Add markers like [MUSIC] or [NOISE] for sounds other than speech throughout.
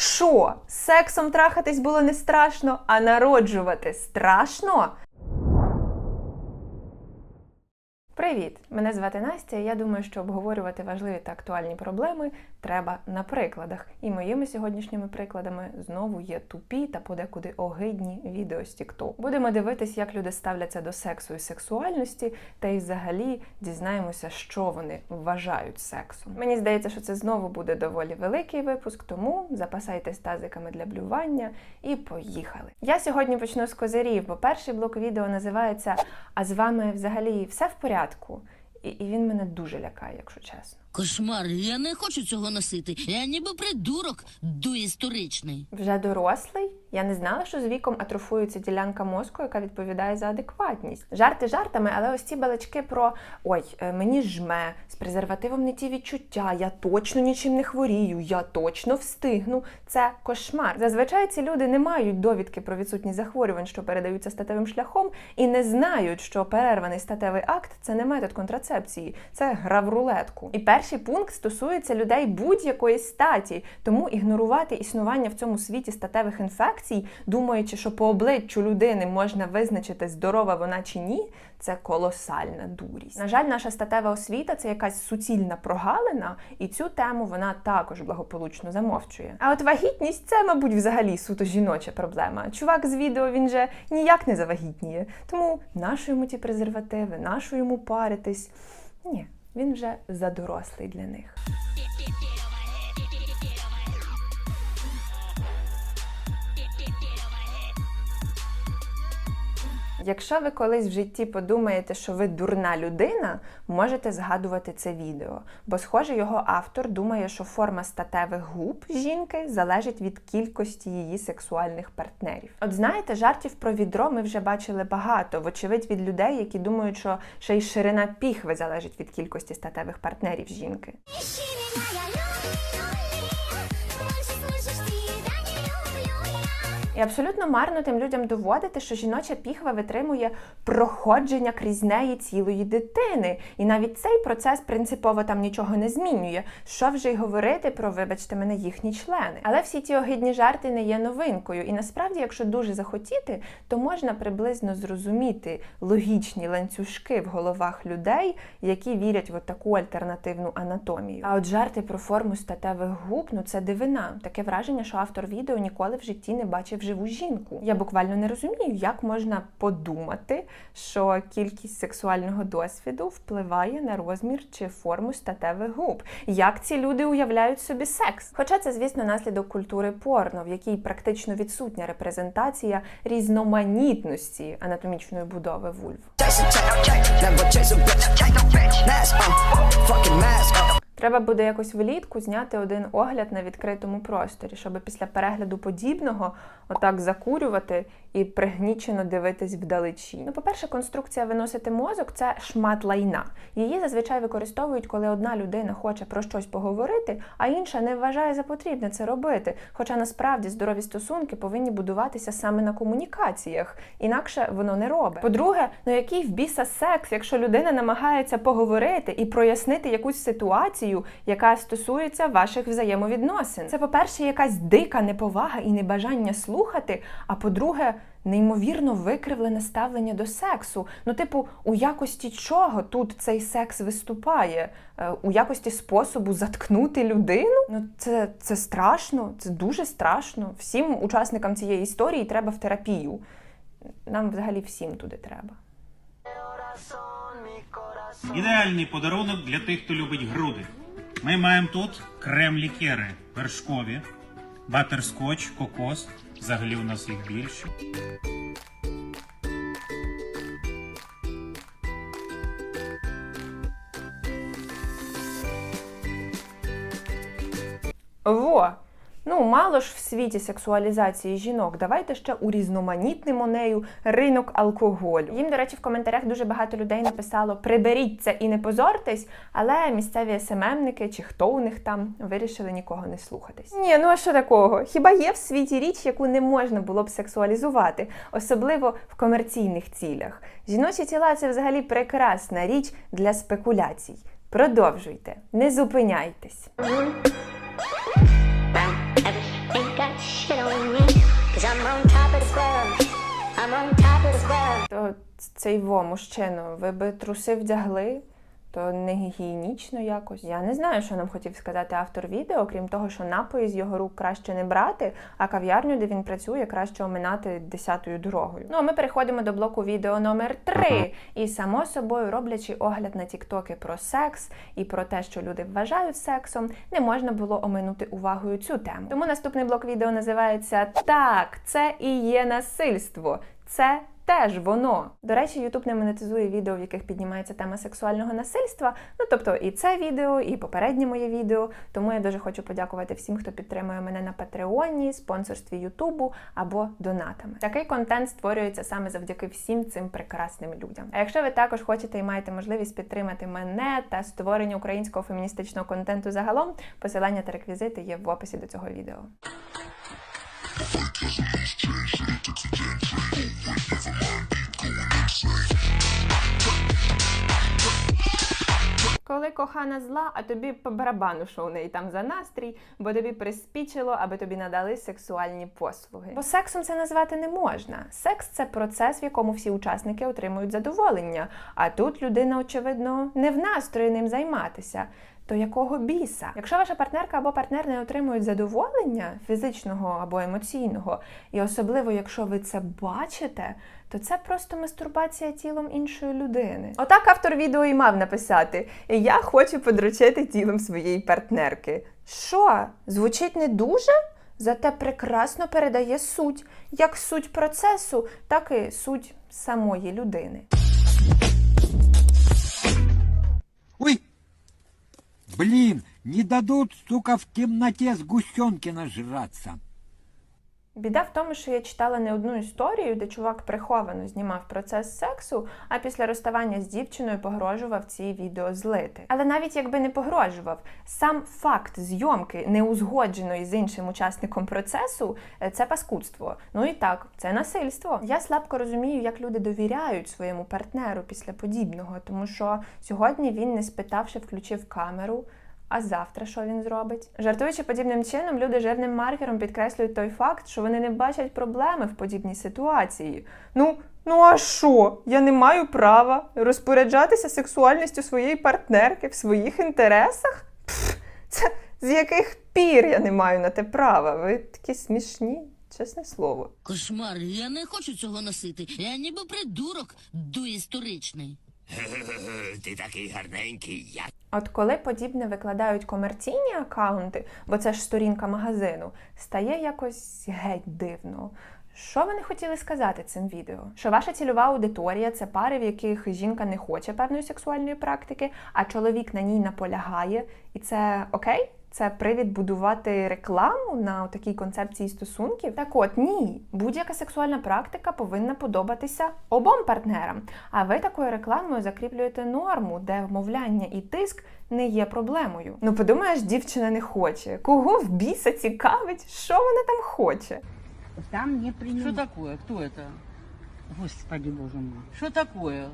Що? Сексом трахатись було не страшно, а народжувати страшно? Привіт! Мене звати Настя. і Я думаю, що обговорювати важливі та актуальні проблеми треба на прикладах. І моїми сьогоднішніми прикладами знову є тупі та подекуди огидні відео з TikTok. Будемо дивитись, як люди ставляться до сексу і сексуальності, та й взагалі дізнаємося, що вони вважають сексом. Мені здається, що це знову буде доволі великий випуск, тому запасайтесь тазиками для блювання і поїхали. Я сьогодні почну з козирів, бо перший блок відео називається А з вами взагалі все в порядку? І, і він мене дуже лякає, якщо чесно. Кошмар, я не хочу цього носити. Я ніби придурок доісторичний. Вже дорослий? Я не знала, що з віком атрофується ділянка мозку, яка відповідає за адекватність. Жарти жартами, але ось ці балачки про ой, е, мені жме, з презервативом не ті відчуття, я точно нічим не хворію, я точно встигну. Це кошмар. Зазвичай ці люди не мають довідки про відсутність захворювань, що передаються статевим шляхом, і не знають, що перерваний статевий акт це не метод контрацепції, це гра в рулетку. І перший пункт стосується людей будь-якої статі, тому ігнорувати існування в цьому світі статевих інфекцій, думаючи, що по обличчю людини можна визначити, здорова вона чи ні, це колосальна дурість. На жаль, наша статева освіта це якась суцільна прогалина, і цю тему вона також благополучно замовчує. А от вагітність це, мабуть, взагалі суто жіноча проблема. Чувак з відео він же ніяк не завагітніє. Тому нащо йому ті презервативи, нащо йому паритись? Ні, він вже задорослий для них. Якщо ви колись в житті подумаєте, що ви дурна людина, можете згадувати це відео, бо, схоже, його автор думає, що форма статевих губ жінки залежить від кількості її сексуальних партнерів. От знаєте, жартів про відро ми вже бачили багато, вочевидь від людей, які думають, що ще й ширина піхви залежить від кількості статевих партнерів жінки. І абсолютно марно тим людям доводити, що жіноча піхва витримує проходження крізь неї цілої дитини. І навіть цей процес принципово там нічого не змінює. Що вже й говорити про, вибачте мене, їхні члени. Але всі ті огидні жарти не є новинкою. І насправді, якщо дуже захотіти, то можна приблизно зрозуміти логічні ланцюжки в головах людей, які вірять в таку альтернативну анатомію. А от жарти про форму статевих губ, ну це дивина. Таке враження, що автор відео ніколи в житті не бачив живу жінку. Я буквально не розумію, як можна подумати, що кількість сексуального досвіду впливає на розмір чи форму статевих губ. Як ці люди уявляють собі секс? Хоча це, звісно, наслідок культури порно, в якій практично відсутня репрезентація різноманітності анатомічної будови вульв. Треба буде якось влітку зняти один огляд на відкритому просторі, щоб після перегляду подібного отак закурювати і пригнічено дивитись вдалечі. Ну, по-перше, конструкція виносити мозок це шмат лайна. Її зазвичай використовують, коли одна людина хоче про щось поговорити, а інша не вважає за потрібне це робити. Хоча насправді здорові стосунки повинні будуватися саме на комунікаціях, інакше воно не робить. По-друге, ну який в біса секс, якщо людина намагається поговорити і прояснити якусь ситуацію, яка стосується ваших взаємовідносин. Це, по-перше, якась дика неповага і небажання слухати. А по-друге, неймовірно викривлене ставлення до сексу. Ну, типу, у якості чого тут цей секс виступає? Е, У якості способу заткнути людину? Ну, це, це страшно, це дуже страшно. Всім учасникам цієї історії треба в терапію. Нам взагалі всім туди треба. Ідеальний подарунок для тих, хто любить груди. Ми маємо тут крем-лікери вершкові, батерскотч, кокос. Взагалі у нас їх більше. Во! Ну, мало ж в світі сексуалізації жінок. Давайте ще урізноманітнимо нею ринок алкоголю. Їм, до речі, в коментарях дуже багато людей написало приберіть це і не позортесь, але місцеві СММники чи хто у них там вирішили нікого не слухатись. Ні, ну а що такого? Хіба є в світі річ, яку не можна було б сексуалізувати, особливо в комерційних цілях? Жіночі тіла це взагалі прекрасна річ для спекуляцій. Продовжуйте, не зупиняйтесь. То цей во, мужчину, ви би труси вдягли, то не гігієнічно якось. Я не знаю, що нам хотів сказати автор відео, крім того, що напої з його рук краще не брати, а кав'ярню, де він працює, краще оминати десятою дорогою. Ну а ми переходимо до блоку відео номер 3 І само собою, роблячи огляд на тіктоки про секс і про те, що люди вважають сексом, не можна було оминути увагою цю тему. Тому наступний блок відео називається Так, це і є насильство. Це теж воно. До речі, YouTube не монетизує відео, в яких піднімається тема сексуального насильства. Ну тобто і це відео, і попереднє моє відео. Тому я дуже хочу подякувати всім, хто підтримує мене на Патреоні, спонсорстві Ютубу або донатами. Такий контент створюється саме завдяки всім цим прекрасним людям. А якщо ви також хочете і маєте можливість підтримати мене та створення українського феміністичного контенту загалом, посилання та реквізити є в описі до цього відео. Коли кохана зла, а тобі по барабану, що у неї там за настрій, бо тобі приспічило, аби тобі надали сексуальні послуги. Бо сексом це назвати не можна. Секс це процес, в якому всі учасники отримують задоволення. А тут людина, очевидно, не в настрої ним займатися. То якого біса? Якщо ваша партнерка або партнер не отримують задоволення фізичного або емоційного, і особливо якщо ви це бачите, то це просто мастурбація тілом іншої людини. Отак автор відео і мав написати: Я хочу подручити тілом своєї партнерки. Що? Звучить не дуже? Зате прекрасно передає суть, як суть процесу, так і суть самої людини. Ой, блин, не дадут, сука, в темноте сгущенки нажраться. Біда в тому, що я читала не одну історію, де чувак приховано знімав процес сексу, а після розставання з дівчиною погрожував ці відео злити. Але навіть якби не погрожував, сам факт зйомки неузгодженої з іншим учасником процесу е, це паскудство. Ну і так, це насильство. Я слабко розумію, як люди довіряють своєму партнеру після подібного, тому що сьогодні він, не спитавши, включив камеру. А завтра що він зробить? Жартуючи подібним чином, люди жирним маркером підкреслюють той факт, що вони не бачать проблеми в подібній ситуації. Ну, ну а що? Я не маю права розпоряджатися сексуальністю своєї партнерки в своїх інтересах? Пф, це з яких пір я не маю на те права? Ви такі смішні, чесне слово. Кошмар, я не хочу цього носити. Я ніби придурок доісторичний. [LAUGHS] Ти такий гарненький, я От коли подібне викладають комерційні акаунти, бо це ж сторінка магазину, стає якось геть дивно. Що вони хотіли сказати цим відео? Що ваша цільова аудиторія це пари, в яких жінка не хоче певної сексуальної практики, а чоловік на ній наполягає, і це окей? Це привід будувати рекламу на такій концепції стосунків? Так от ні, будь-яка сексуальна практика повинна подобатися обом партнерам. А ви такою рекламою закріплюєте норму, де вмовляння і тиск не є проблемою. Ну подумаєш, дівчина не хоче. Кого в біса цікавить, що вона там хоче? Там не принимают. Что такое? Кто это? Господи, боже мой. Что такое?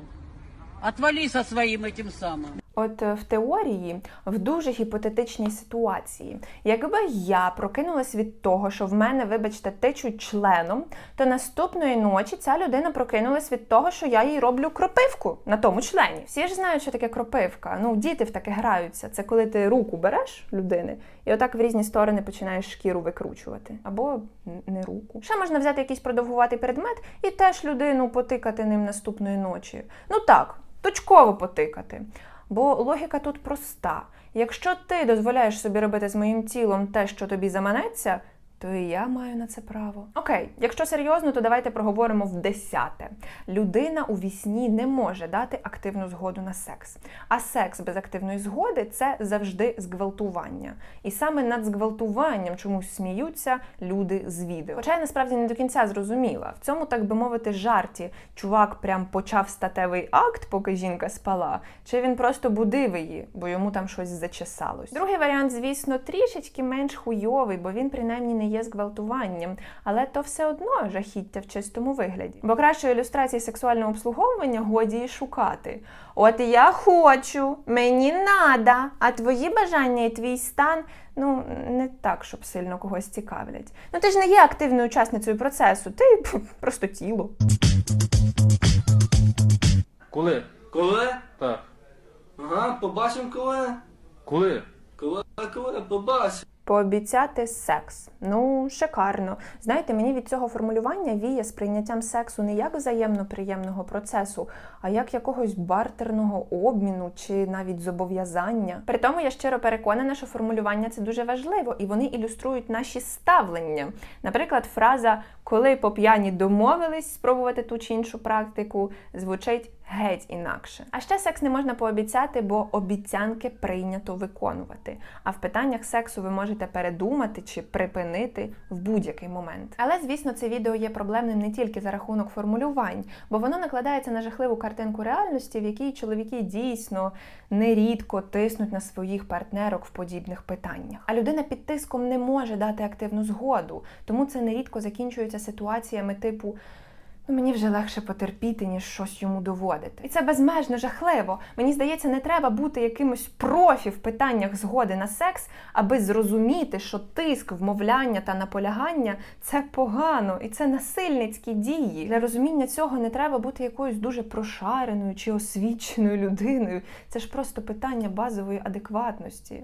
Отвали со своим этим самым. От е, в теорії, в дуже гіпотетичній ситуації, якби я прокинулась від того, що в мене, вибачте, тичуть членом, то наступної ночі ця людина прокинулась від того, що я їй роблю кропивку на тому члені. Всі ж знають, що таке кропивка. Ну, діти в таке граються. Це коли ти руку береш людини і отак в різні сторони починаєш шкіру викручувати. Або не руку. Ще можна взяти якийсь продовгуватий предмет і теж людину потикати ним наступної ночі. Ну так, точково потикати. Бо логіка тут проста: якщо ти дозволяєш собі робити з моїм тілом те, що тобі заманеться, то і я маю на це право. Окей, якщо серйозно, то давайте проговоримо в десяте. Людина у вісні не може дати активну згоду на секс. А секс без активної згоди це завжди зґвалтування. І саме над зґвалтуванням чомусь сміються люди з відео. Хоча я насправді не до кінця зрозуміла. В цьому, так би мовити, жарті чувак прям почав статевий акт, поки жінка спала, чи він просто будив її, бо йому там щось зачесалось. Другий варіант, звісно, трішечки менш хуйовий, бо він принаймні не є зґвалтуванням, але то все одно жахіття в чистому вигляді. Бо кращої ілюстрації сексуального обслуговування годі і шукати. От я хочу, мені надо, а твої бажання і твій стан. Ну, не так, щоб сильно когось цікавлять. Ну ти ж не є активною учасницею процесу, ти пф, [LAUGHS] просто тіло. Коли? Коли? Так. Ага, побачимо коли. Коли? Коли, коли, побачимо. Пообіцяти секс. Ну, шикарно. Знаєте, мені від цього формулювання віє з прийняттям сексу не як взаємно приємного процесу, а як якогось бартерного обміну чи навіть зобов'язання. При тому я щиро переконана, що формулювання це дуже важливо, і вони ілюструють наші ставлення. Наприклад, фраза коли по п'яні домовились спробувати ту чи іншу практику, звучить геть інакше. А ще секс не можна пообіцяти, бо обіцянки прийнято виконувати. А в питаннях сексу ви можете передумати чи припинити в будь-який момент. Але звісно, це відео є проблемним не тільки за рахунок формулювань, бо воно накладається на жахливу картинку реальності, в якій чоловіки дійсно нерідко тиснуть на своїх партнерок в подібних питаннях. А людина під тиском не може дати активну згоду, тому це нерідко закінчується ситуаціями типу. Ну, мені вже легше потерпіти, ніж щось йому доводити. І це безмежно жахливо. Мені здається, не треба бути якимось профі в питаннях згоди на секс, аби зрозуміти, що тиск, вмовляння та наполягання це погано і це насильницькі дії. Для розуміння цього не треба бути якоюсь дуже прошареною чи освіченою людиною. Це ж просто питання базової адекватності.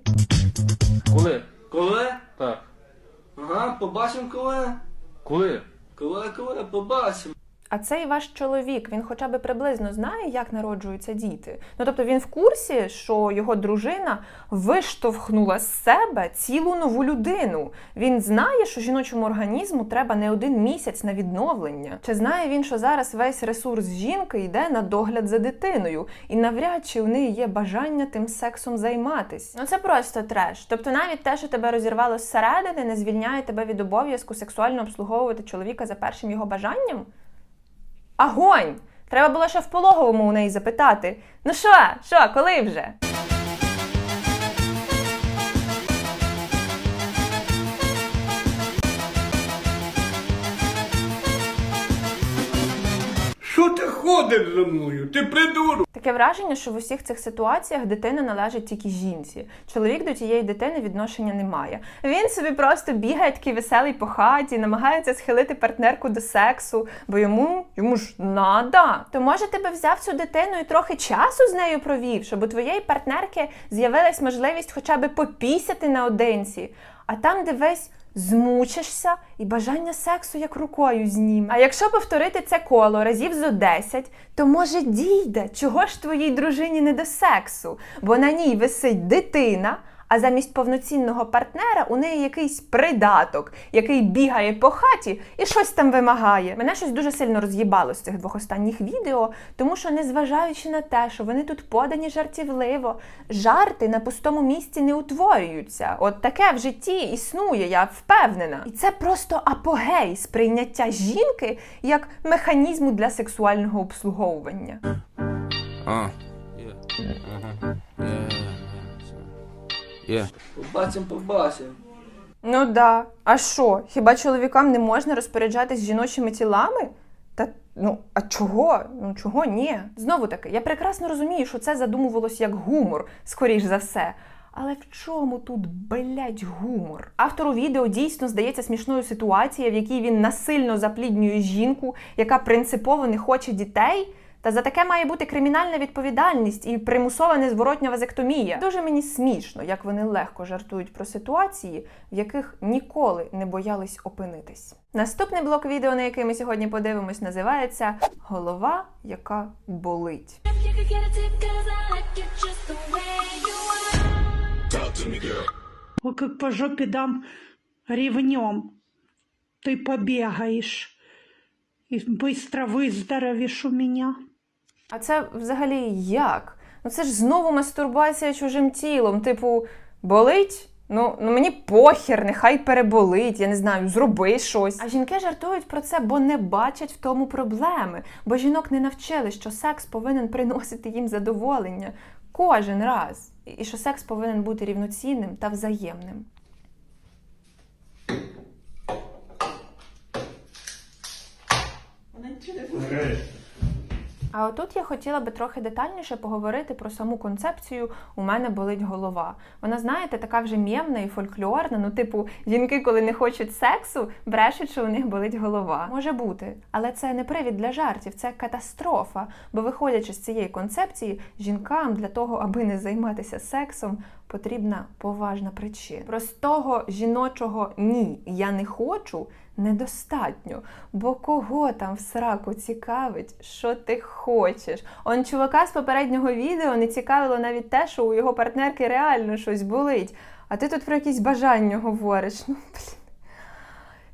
Коли? Коли? Так. Ага, побачимо коли. Коли? Коли, коли, побачимо. А цей ваш чоловік, він хоча б приблизно знає, як народжуються діти. Ну тобто він в курсі, що його дружина виштовхнула з себе цілу нову людину. Він знає, що жіночому організму треба не один місяць на відновлення. Чи знає він, що зараз весь ресурс жінки йде на догляд за дитиною, і навряд чи у неї є бажання тим сексом займатись? Ну це просто треш. Тобто, навіть те, що тебе розірвало зсередини, не звільняє тебе від обов'язку сексуально обслуговувати чоловіка за першим його бажанням. Агонь! Треба було ще в пологовому у неї запитати. Ну що, що, коли вже? Що ти ходиш за мною? Ти придурок. Таке враження, що в усіх цих ситуаціях дитина належить тільки жінці. Чоловік до тієї дитини відношення не має. Він собі просто бігає такий веселий по хаті, намагається схилити партнерку до сексу, бо йому йому ж надо. То може ти би взяв цю дитину і трохи часу з нею провів, щоб у твоєї партнерки з'явилась можливість хоча б попісяти наодинці. А там дивись. Змучишся і бажання сексу як рукою зніме. А якщо повторити це коло разів зо 10, то може дійде, чого ж твоїй дружині не до сексу, бо на ній висить дитина, а замість повноцінного партнера у неї якийсь придаток, який бігає по хаті і щось там вимагає. Мене щось дуже сильно роз'їбало з цих двох останніх відео, тому що, незважаючи на те, що вони тут подані жартівливо, жарти на пустому місці не утворюються. От таке в житті існує, я впевнена. І це просто апогей сприйняття жінки як механізму для сексуального обслуговування. А. Yeah. Побачимо, побачимо. Ну да. А що? Хіба чоловікам не можна розпоряджатись жіночими тілами? Та ну а чого? Ну чого ні? Знову таки, я прекрасно розумію, що це задумувалось як гумор, скоріш за все. Але в чому тут блять гумор? Автору відео дійсно здається смішною ситуація, в якій він насильно запліднює жінку, яка принципово не хоче дітей. Та за таке має бути кримінальна відповідальність і примусова незворотня вазектомія. Дуже мені смішно, як вони легко жартують про ситуації, в яких ніколи не боялись опинитись. Наступний блок відео, на який ми сьогодні подивимось, називається Голова, яка болить. Ой, как по жопе дам ревнем. Ты побегаешь и быстро выздоровеешь у меня. А це взагалі як? Ну це ж знову мастурбація чужим тілом. Типу, болить? Ну, ну мені похер, нехай переболить, я не знаю, зроби щось. А жінки жартують про це, бо не бачать в тому проблеми. Бо жінок не навчили, що секс повинен приносити їм задоволення кожен раз. І що секс повинен бути рівноцінним та взаємним. Вона нічого не а отут я хотіла би трохи детальніше поговорити про саму концепцію У мене болить голова. Вона, знаєте, така вже мємна і фольклорна. Ну, типу, жінки, коли не хочуть сексу, брешуть, що у них болить голова. Може бути, але це не привід для жартів, це катастрофа. Бо виходячи з цієї концепції, жінкам для того, аби не займатися сексом, потрібна поважна причина. Простого жіночого ні, я не хочу недостатньо. Бо кого там в сраку цікавить, що ти хочеш? Он чувака з попереднього відео не цікавило навіть те, що у його партнерки реально щось болить. А ти тут про якісь бажання говориш. Ну, блін.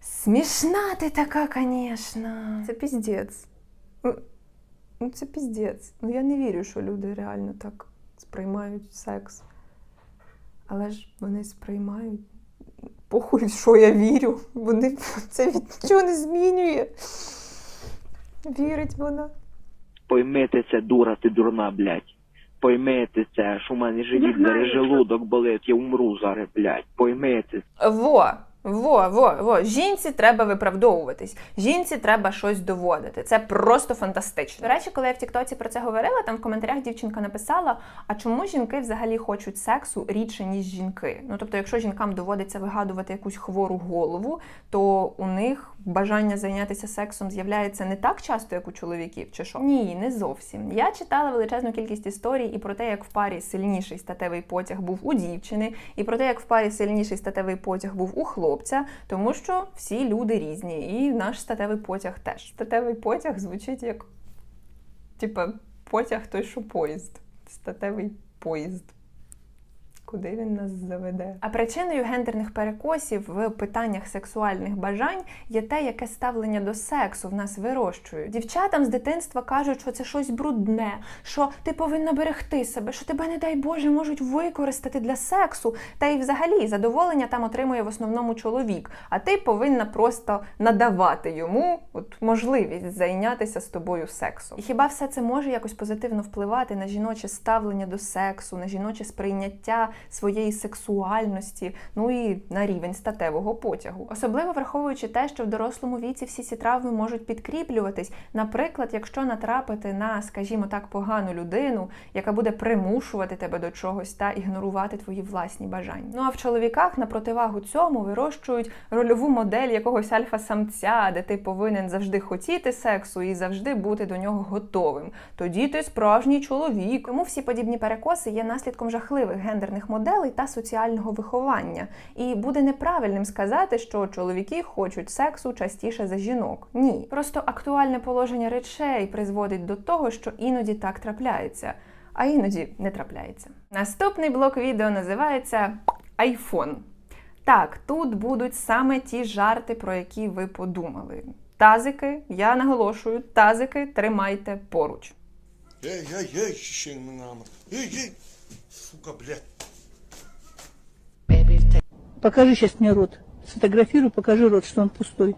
Смішна ти така, звісно. Це піздець. Ну, Ну, це піздець. Ну я не вірю, що люди реально так сприймають секс. Але ж вони сприймають. Похуй, в що я вірю. Вони [LAUGHS] це нічого не змінює. Вірить вона. Поймете це, дура, ти дурна, блядь. Поймете це, що в мене живіт бере желудок болить, я умру зараз, блядь. Пойми Во, во, во, во. Жінці треба виправдовуватись. Жінці треба щось доводити. Це просто фантастично. До речі, коли я в Тіктоці про це говорила, там в коментарях дівчинка написала: а чому жінки взагалі хочуть сексу рідше, ніж жінки? Ну тобто, якщо жінкам доводиться вигадувати якусь хвору голову, то у них бажання зайнятися сексом з'являється не так часто, як у чоловіків, чи що? Ні, не зовсім. Я читала величезну кількість історій і про те, як в парі сильніший статевий потяг був у дівчини, і про те, як в парі сильніший статевий потяг був у хлопця, тому що всі люди різні, і наш статевий потяг теж. Статевий потяг звучить як типа потяг той, що поїзд. Статевий поїзд. Куди він нас заведе? А причиною гендерних перекосів в питаннях сексуальних бажань є те, яке ставлення до сексу в нас вирощують. Дівчатам з дитинства кажуть, що це щось брудне, що ти повинна берегти себе, що тебе, не дай Боже, можуть використати для сексу. Та й взагалі задоволення там отримує в основному чоловік. А ти повинна просто надавати йому от можливість зайнятися з тобою сексом. І хіба все це може якось позитивно впливати на жіноче ставлення до сексу, на жіноче сприйняття своєї сексуальності, ну і на рівень статевого потягу. Особливо враховуючи те, що в дорослому віці всі ці травми можуть підкріплюватись. Наприклад, якщо натрапити на, скажімо так, погану людину, яка буде примушувати тебе до чогось та ігнорувати твої власні бажання. Ну а в чоловіках на противагу цьому вирощують рольову модель якогось альфа-самця, де ти повинен завжди хотіти сексу і завжди бути до нього готовим. Тоді ти справжній чоловік. Тому всі подібні перекоси є наслідком жахливих гендерних моделей та соціального виховання. І буде неправильним сказати, що чоловіки хочуть сексу частіше за жінок. Ні, просто актуальне положення речей призводить до того, що іноді так трапляється, а іноді не трапляється. Наступний блок відео називається iPhone. Так, тут будуть саме ті жарти, про які ви подумали. Тазики, я наголошую, тазики тримайте поруч. Ей, ей, ей, ще нами. Ей, ей, сука, блядь. Покажи сейчас мне рот. Сфотографируй, покажи рот, что он пустой.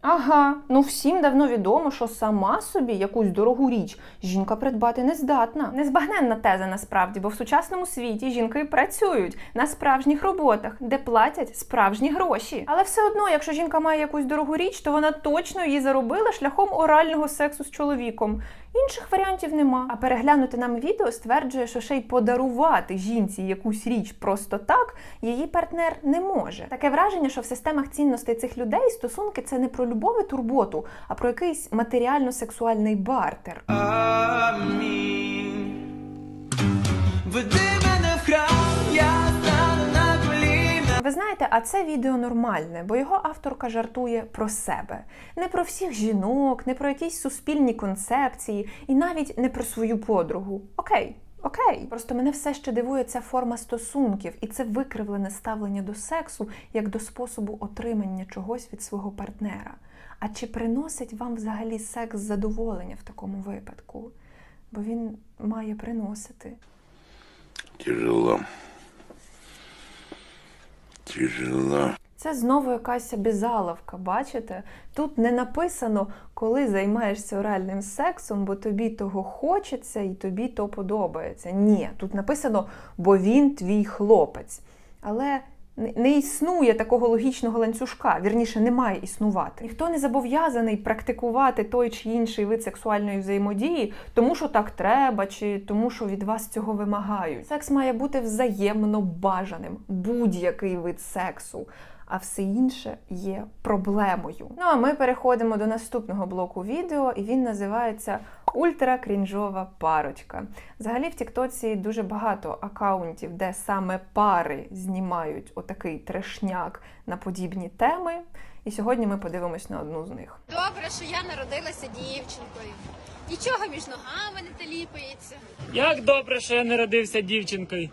Ага, ну всім давно відомо, що сама собі якусь дорогу річ жінка придбати не здатна. Незбагненна теза насправді, бо в сучасному світі жінки працюють на справжніх роботах, де платять справжні гроші. Але все одно, якщо жінка має якусь дорогу річ, то вона точно її заробила шляхом орального сексу з чоловіком. Інших варіантів нема. А переглянути нам відео стверджує, що ще й подарувати жінці якусь річ просто так її партнер не може. Таке враження, що в системах цінностей цих людей стосунки це не про любов і турботу, а про якийсь матеріально-сексуальний бартер. Веди Ви знаєте, а це відео нормальне, бо його авторка жартує про себе, не про всіх жінок, не про якісь суспільні концепції і навіть не про свою подругу. Окей. Окей, просто мене все ще дивує ця форма стосунків і це викривлене ставлення до сексу як до способу отримання чогось від свого партнера. А чи приносить вам взагалі секс задоволення в такому випадку? Бо він має приносити. Тяжело. Тяжело. Це знову якась обізаловка, бачите? Тут не написано, коли займаєшся оральним сексом, бо тобі того хочеться і тобі то подобається. Ні, тут написано, бо він твій хлопець. Але Не- існує такого логічного ланцюжка, вірніше, не має існувати. Ніхто не зобов'язаний практикувати той чи інший вид сексуальної взаємодії, тому що так треба, чи тому, що від вас цього вимагають. Секс має бути взаємно бажаним, будь-який вид сексу. А все інше є проблемою. Ну а ми переходимо до наступного блоку відео, і він називається Ультракрінжова парочка. Взагалі в Тіктоці дуже багато акаунтів, де саме пари знімають отакий трешняк на подібні теми. І сьогодні ми подивимось на одну з них. Добре, що я народилася дівчинкою. Нічого між ногами не теліпається. Як добре, що я не родився дівчинкою.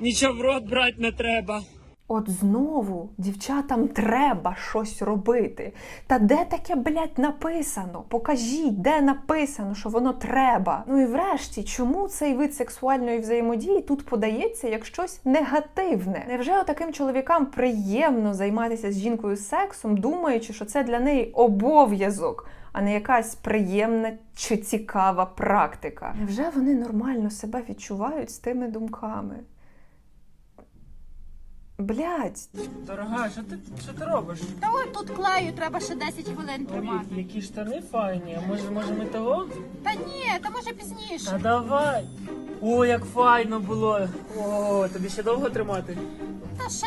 Нічого в рот брати не треба. От знову дівчатам треба щось робити. Та де таке, блядь, написано? Покажіть, де написано, що воно треба. Ну і врешті, чому цей вид сексуальної взаємодії тут подається як щось негативне? Невже отаким чоловікам приємно займатися з жінкою сексом, думаючи, що це для неї обов'язок? А не якась приємна чи цікава практика. Невже вони нормально себе відчувають з тими думками? Блять, Дорога, що ти, що ти робиш? Та от тут клею треба ще 10 хвилин тримати. Ой, які штани файні. А може, може ми того? Та ні, та може пізніше. А давай. О, як файно було. О, тобі ще довго тримати? Та ще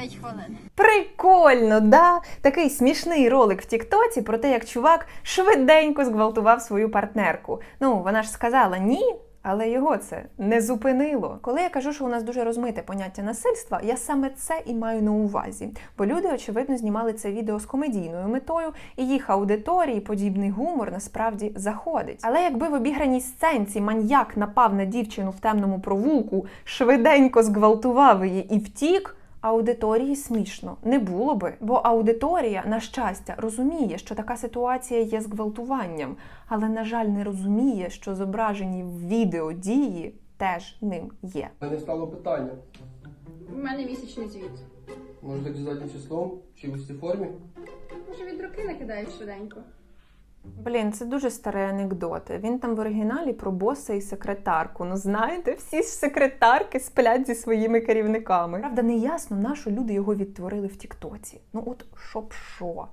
9 хвилин. Прикольно, да? Такий смішний ролик в Тіктоці про те, як чувак швиденько зґвалтував свою партнерку. Ну, вона ж сказала ні. Але його це не зупинило. Коли я кажу, що у нас дуже розмите поняття насильства, я саме це і маю на увазі. Бо люди, очевидно, знімали це відео з комедійною метою, і їх аудиторії подібний гумор насправді заходить. Але якби в обіграній сценці маньяк напав на дівчину в темному провулку, швиденько зґвалтував її і втік. Аудиторії смішно не було би, бо аудиторія, на щастя, розуміє, що така ситуація є зґвалтуванням, але, на жаль, не розуміє, що зображені в відео дії теж ним є. У мене стало питання. У мене місячний звіт. Може так заднім числом чи в усій формі? Може від руки накидаєш швиденько. Блін, це дуже старий анекдот. Він там в оригіналі про боса і секретарку. Ну знаєте, всі ж секретарки сплять зі своїми керівниками. Правда, не ясно, на що люди його відтворили в Тіктоці. Ну от щоб що.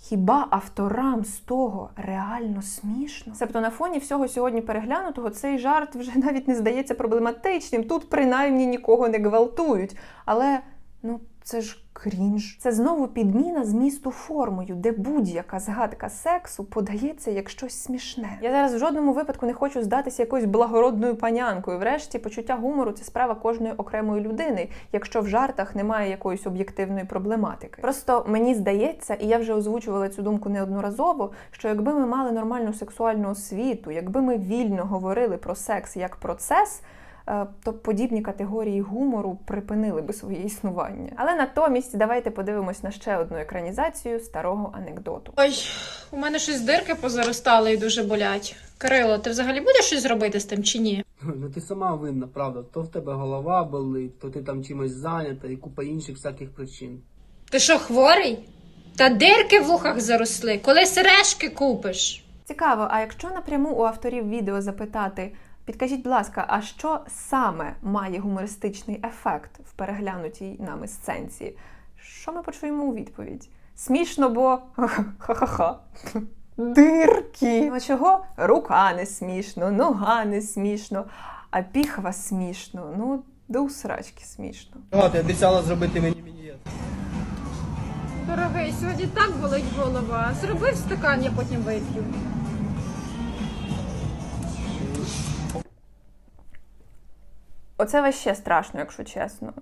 Хіба авторам з того реально смішно? Себто на фоні всього сьогодні переглянутого цей жарт вже навіть не здається проблематичним. Тут принаймні нікого не гвалтують. Але ну це ж крінж. Це знову підміна змісту формою, де будь-яка згадка сексу подається як щось смішне. Я зараз в жодному випадку не хочу здатися якоюсь благородною панянкою. Врешті, почуття гумору це справа кожної окремої людини, якщо в жартах немає якоїсь об'єктивної проблематики. Просто мені здається, і я вже озвучувала цю думку неодноразово, що якби ми мали нормальну сексуальну освіту, якби ми вільно говорили про секс як процес. Е, То подібні категорії гумору припинили би своє існування. Але натомість давайте подивимось на ще одну екранізацію старого анекдоту. Ой, у мене щось дирки позаростали і дуже болять. Кирило, ти взагалі будеш щось зробити з тим чи ні? Ну ти сама винна, правда. То в тебе голова болить, то ти там чимось зайнята і купа інших всяких причин. Ти що, хворий? Та дирки в вухах заросли, коли сережки купиш. Цікаво, а якщо напряму у авторів відео запитати, підкажіть, будь ласка, а що саме має гумористичний ефект в переглянутій нами сценці? Що ми почуємо у відповідь? Смішно, бо ха-ха-ха. Дирки. Ну а чого? Рука не смішно, нога не смішно, а піхва смішно. Ну, до усрачки смішно. О, ти обіцяла зробити мені мінієт. Дорогий, сьогодні так болить голова. Зроби в стакан, я потім вип'ю. Оце ваще страшно, якщо чесно.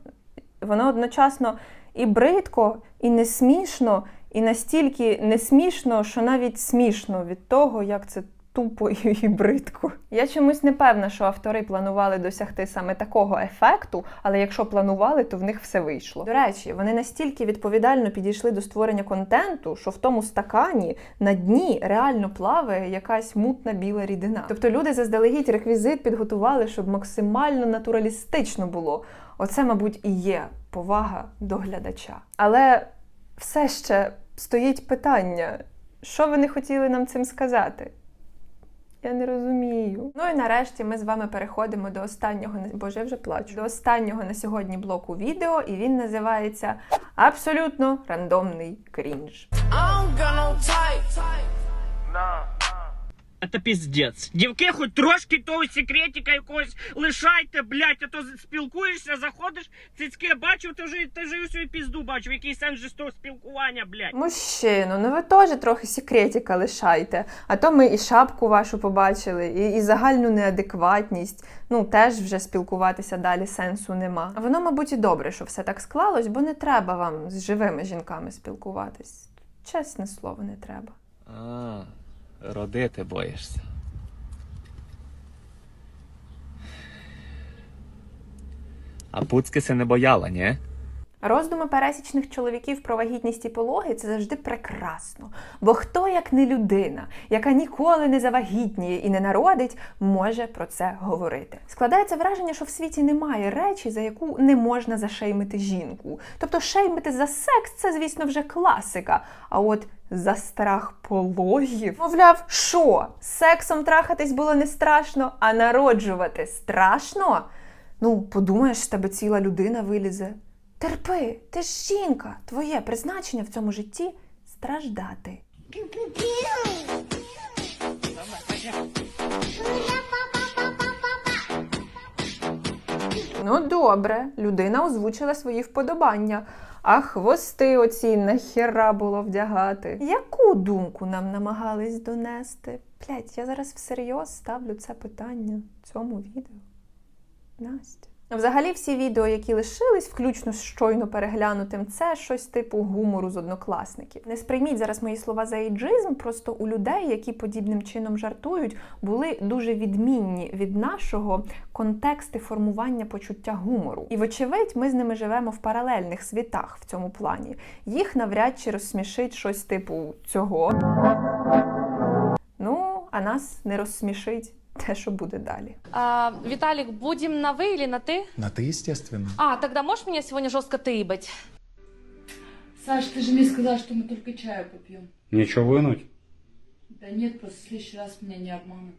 Воно одночасно і бридко, і не смішно, і настільки не смішно, що навіть смішно від того, як це тупо і бридко. Я чомусь не певна, що автори планували досягти саме такого ефекту, але якщо планували, то в них все вийшло. До речі, вони настільки відповідально підійшли до створення контенту, що в тому стакані на дні реально плаває якась мутна біла рідина. Тобто люди заздалегідь реквізит підготували, щоб максимально натуралістично було. Оце, мабуть, і є повага до глядача. Але все ще стоїть питання, що вони хотіли нам цим сказати? Я не розумію. Ну і нарешті ми з вами переходимо до останнього на- Боже, я вже плачу. До останнього на сьогодні блоку відео, і він називається Абсолютно рандомний крінж. Це піздець. Дівки, хоч трошки того секретика якогось лишайте, блядь, а то спілкуєшся, заходиш, цицьки бачив, ти вже, ти вже свою пізду бачив, який сенс же з того спілкування, блядь. Мужчину, ну ви теж трохи секретика лишайте. А то ми і шапку вашу побачили, і, і загальну неадекватність. Ну, теж вже спілкуватися далі сенсу нема. А воно, мабуть, і добре, що все так склалось, бо не треба вам з живими жінками спілкуватись. Чесне слово, не треба. А, родити боїшся. А Пуцьки се не бояла, ні? Роздуми пересічних чоловіків про вагітність і пологи це завжди прекрасно. Бо хто, як не людина, яка ніколи не завагітніє і не народить, може про це говорити. Складається враження, що в світі немає речі, за яку не можна зашеймити жінку. Тобто шеймити за секс це, звісно, вже класика. А от за страх пологів, мовляв, що сексом трахатись було не страшно, а народжувати страшно. Ну, подумаєш, з тебе ціла людина вилізе. Терпи, ти ж жінка, твоє призначення в цьому житті страждати. Ну, добре, людина озвучила свої вподобання. А хвости оці нахера було вдягати. Яку думку нам намагались донести? Блять, я зараз всерйоз ставлю це питання в цьому відео. Настя. Взагалі, всі відео, які лишились, включно з щойно переглянутим, це щось типу гумору з однокласників. Не сприйміть зараз мої слова за ейджизм, просто у людей, які подібним чином жартують, були дуже відмінні від нашого контексти формування почуття гумору. І, вочевидь, ми з ними живемо в паралельних світах в цьому плані. Їх навряд чи розсмішить щось типу цього. Ну, а нас не розсмішить те, що буде далі. А, Виталик, будем на вы или на ты? На ты, естественно. А, тогда можешь меня сегодня жестко тыбать? Саш, ты же мне сказал, что мы только чаю попьем. Нічого винуть. Да нет, просто в следующий раз меня не обманут.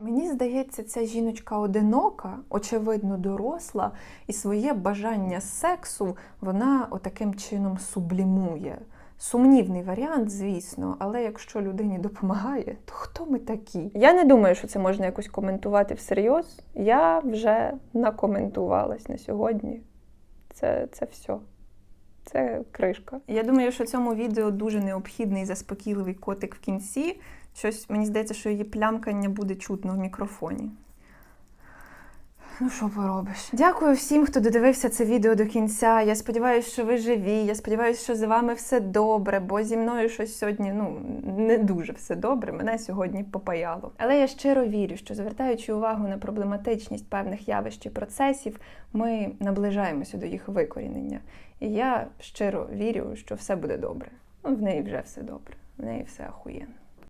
Мені здається, ця жіночка одинока, очевидно, доросла, і своє бажання сексу вона отаким чином сублімує. Сумнівний варіант, звісно, але якщо людині допомагає, то хто ми такі? Я не думаю, що це можна якось коментувати всерйоз. Я вже накоментувалась на сьогодні. Це, це все. Це кришка. Я думаю, що цьому відео дуже необхідний заспокійливий котик в кінці. Щось мені здається, що її плямкання буде чутно в мікрофоні. Ну, що поробиш? Дякую всім, хто додивився це відео до кінця. Я сподіваюся, що ви живі. Я сподіваюся, що з вами все добре, бо зі мною щось сьогодні ну не дуже все добре. Мене сьогодні попаяло. Але я щиро вірю, що звертаючи увагу на проблематичність певних явищ і процесів, ми наближаємося до їх викорінення. І я щиро вірю, що все буде добре. Ну, в неї вже все добре, в неї все ахуєнно.